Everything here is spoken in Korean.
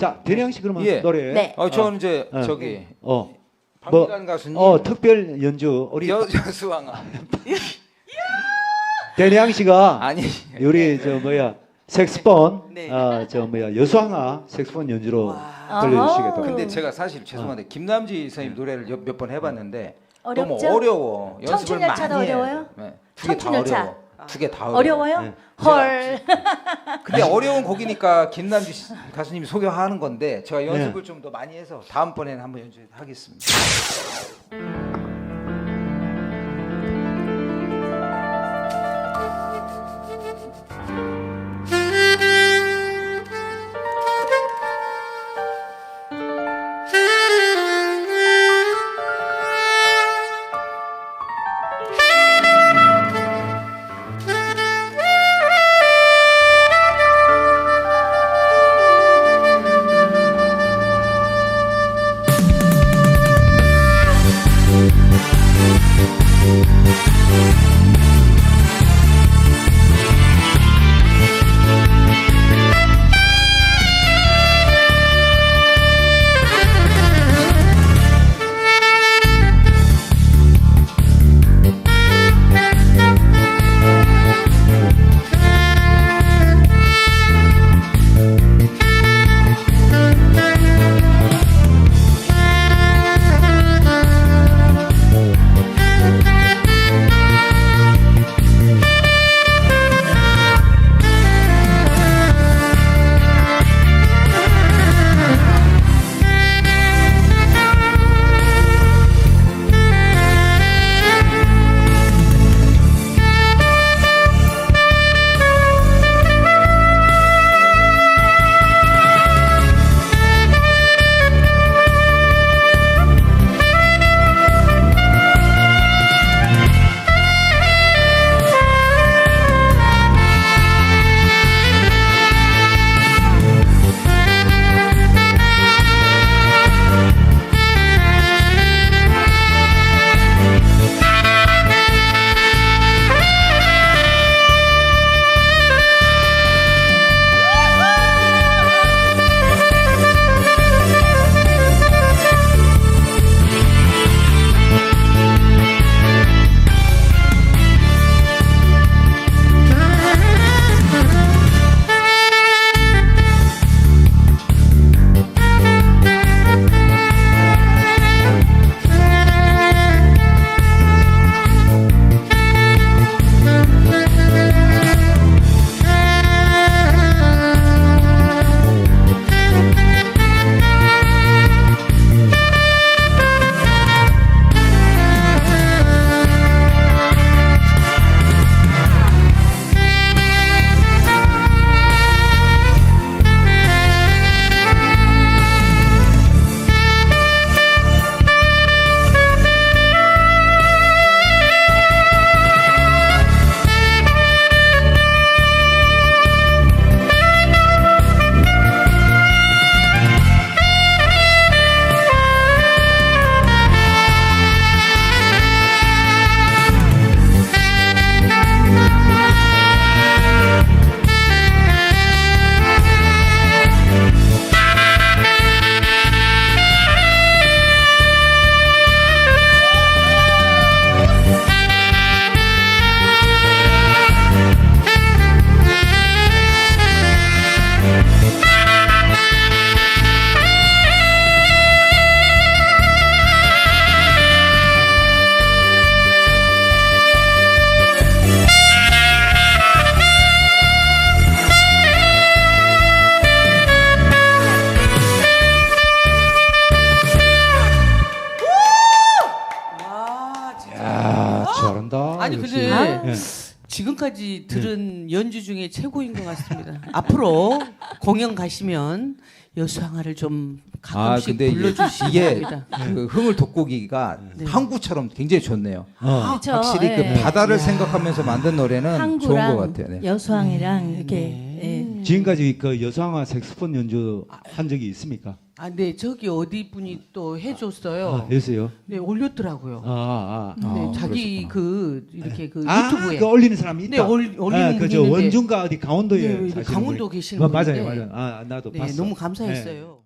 자 대량 씨 그러면 예. 노래. 네. 어, 저는 이제 어. 저기 어. 뭐, 박미란 가수님 어 특별 연주 우리 여, 여수왕아 대량 씨가 아니 우리 저 뭐야 색스폰 네. 어저 뭐야 여수항아 색스폰 연주로 어허. 들려주시겠다고. 근데 제가 사실 죄송한데 김남지 선생님 노래를 몇 번 해봤는데 어렵죠? 너무 어려워 연습을 많이 청춘열차도 해야 어려워요? 돼. 네. 두개 다 청춘열차. 어려워 두 개다 어려워 어려워요? 네. 헐. 근데 어려운 곡이니까 김남지 씨- 가수님이 소개하는 건데 제가 연습을 네. 좀더 많이 해서 다음번에는 한번 연주하겠습니다 아니 역시. 근데 예. 지금까지 들은 연주 중에 최고인 것 같습니다. 앞으로 공연 가시면 여수항아를 좀아 가끔씩 근데 이게, 불러주시기 이게 바랍니다. 그 흥을 돋구기가 네. 항구처럼 굉장히 좋네요 어. 그쵸, 확실히 예. 그 바다를 야. 생각하면서 만든 노래는 좋은 항구랑 것 같아요 네. 여수항이랑 이렇게 네. 예. 지금까지 그 여수항아 색스폰 연주 한 적이 있습니까? 아, 네 저기 어디 분이 또 해줬어요. 아, 됐어요. 네 올렸더라고요. 아, 아. 네 아, 자기 그 이렇게 그 아, 유튜브에 그 올리는 사람이 있다. 네 올, 올리는 아, 분이 그저 원중가 어디 강원도에 네, 사시는 강원도 분이- 계시는 어, 맞아요, 분인데 맞아요. 아, 나도 네 봤어. 너무 감사했어요.